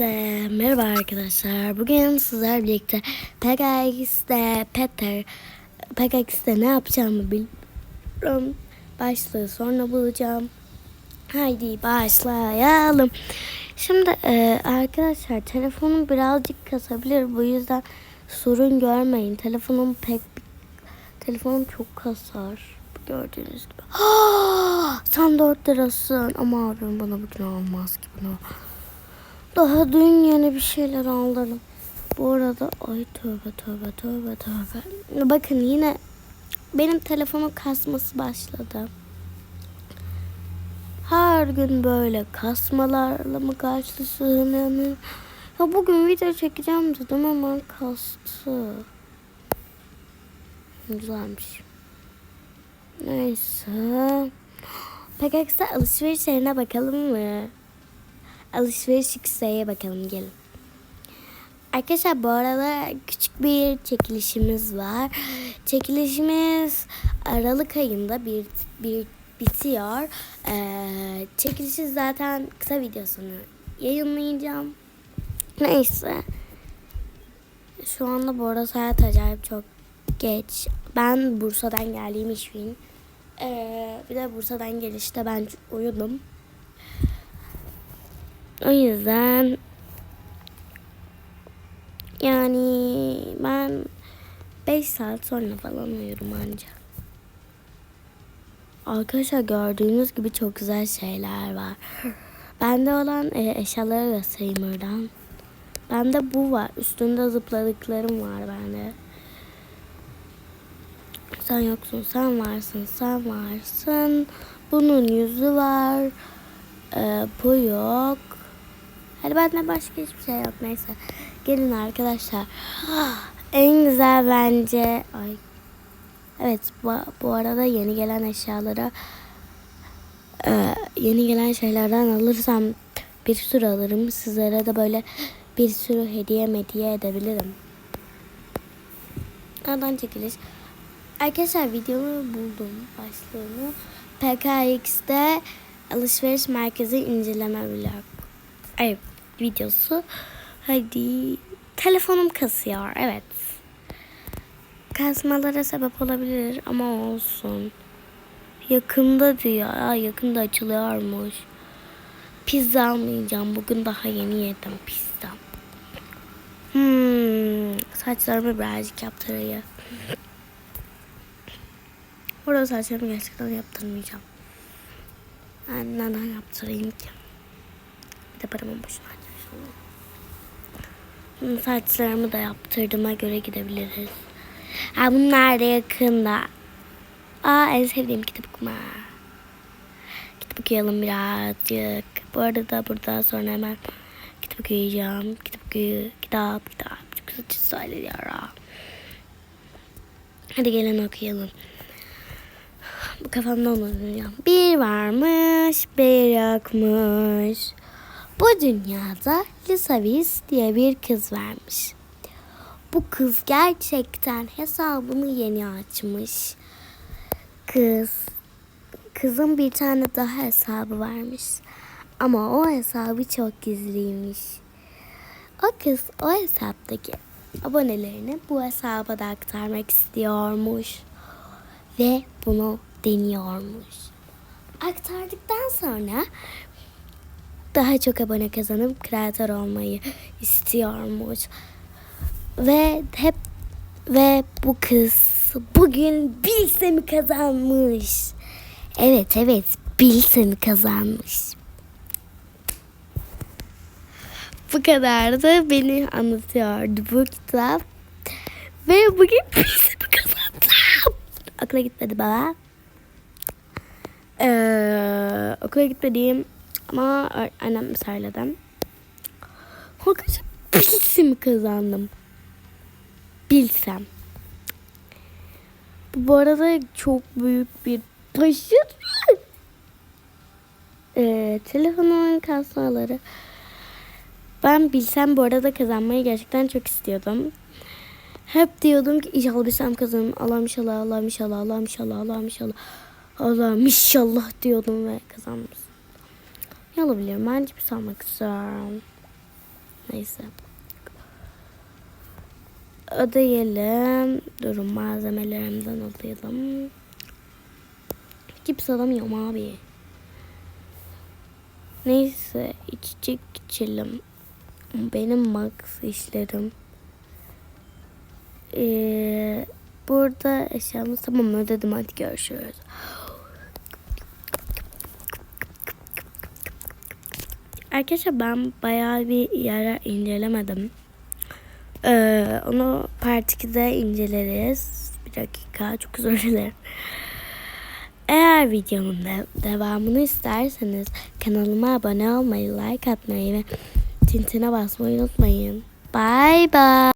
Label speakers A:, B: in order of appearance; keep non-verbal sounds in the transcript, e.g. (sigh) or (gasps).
A: Herkese merhaba arkadaşlar. Bugün sizlerle birlikte PKX'de Peter PKX'de ne yapacağımı bilmiyorum. Başlığı sonra bulacağım. Haydi başlayalım. Şimdi e, arkadaşlar telefonum birazcık kasabilir. Bu yüzden sorun görmeyin. Telefonum pek telefonum çok kasar. Gördüğünüz gibi. (gasps) Sen 4 lirasın ama abim bana bugün almaz ki bunu. Daha dün yeni bir şeyler aldım. Bu arada ay tövbe tövbe tövbe tövbe. Bakın yine benim telefonun kasması başladı. Her gün böyle kasmalarla mı karşılaşıyorum? Ya bugün video çekeceğim dedim ama kastı. Güzelmiş. Neyse. PKX'de alışveriş yerine bakalım mı? Alışveriş X'e bakalım gelin. Arkadaşlar bu arada küçük bir çekilişimiz var. Çekilişimiz Aralık ayında bir, bir bitiyor. Ee, çekilişi zaten kısa videosunu yayınlayacağım. Neyse. Şu anda bu arada saat acayip çok geç. Ben Bursa'dan geldiğim için. Ee, bir de Bursa'dan gelişte ben uyudum. O yüzden yani ben 5 saat sonra falan uyurum ancak. Arkadaşlar gördüğünüz gibi çok güzel şeyler var. Bende olan e, eşyaları göstereyim oradan. Bende bu var. Üstünde zıpladıklarım var bende. Sen yoksun, sen varsın, sen varsın. Bunun yüzü var. Ee, bu yok. Hadi bende başka hiçbir şey yok. Neyse. Gelin arkadaşlar. (gasps) En güzel bence. Ay. Evet bu, bu arada yeni gelen eşyalara e, yeni gelen şeylerden alırsam bir sürü alırım. Sizlere de böyle bir sürü hediye hediye edebilirim. Nereden çekiliş? Arkadaşlar videomu buldum başlığını. PKX'de alışveriş merkezi inceleme vlog. Ay videosu. Hadi. Telefonum kasıyor. Evet. Kasmalara sebep olabilir ama olsun. Yakında diyor. Aa, yakında açılıyormuş. Pizza almayacağım. Bugün daha yeni yedim pizza. Hmm, saçlarımı birazcık yaptırayım. Burada saçlarımı gerçekten yaptırmayacağım. Ben neden yaptırayım ki? De paramın harcamışım. Hmm, Saçlarımı da yaptırdığıma göre gidebiliriz. Ha bunlar da yakında. Aa en sevdiğim kitap okuma. Kitap okuyalım birazcık. Bu arada burada sonra hemen kitap okuyacağım. Kitap okuyu, kitap, kitap. Çok güzel söylüyor. Hadi gelin okuyalım. Bu kafamda unutacağım. Bir varmış, bir yokmuş. Bu dünyada Lisavis diye bir kız varmış. Bu kız gerçekten hesabını yeni açmış. Kız, kızın bir tane daha hesabı varmış. Ama o hesabı çok gizliymiş. O kız o hesaptaki abonelerini bu hesaba da aktarmak istiyormuş. Ve bunu deniyormuş. Aktardıktan sonra daha çok abone kazanıp kreatör olmayı istiyormuş. Ve hep ve bu kız bugün Bilsem'i kazanmış. Evet evet Bilsem'i kazanmış. Bu kadar da beni anlatıyordu bu kitap. Ve bugün Bilsem'i kazandım. Okula gitmedi baba. Ee, okula gitmediğim ama annem söyledi. Arkadaşlar bilsem kazandım. Bilsem. Bu arada çok büyük bir başarı. Ee, telefonumun kasmaları. Ben bilsem bu arada kazanmayı gerçekten çok istiyordum. Hep diyordum ki inşallah bilsem kazanırım. Allah'ım inşallah, Allah'ım inşallah, Allah'ım inşallah, Allah'ım inşallah. Allah'ım inşallah diyordum ve kazanmışım. Ne olabilir? Bence bir salmak istiyorum. Neyse. Ödeyelim. Durun malzemelerimden alayım. Cips alamıyorum abi. Neyse içecek içelim. Benim max işlerim. Ee, burada eşyamız tamam ödedim hadi görüşürüz. Arkadaşlar ben bayağı bir yara incelemedim. Ee, onu part 2'de inceleriz. Bir dakika çok özür dilerim. Eğer videonun de- devamını isterseniz kanalıma abone olmayı, like atmayı ve tintine basmayı unutmayın. Bye bye.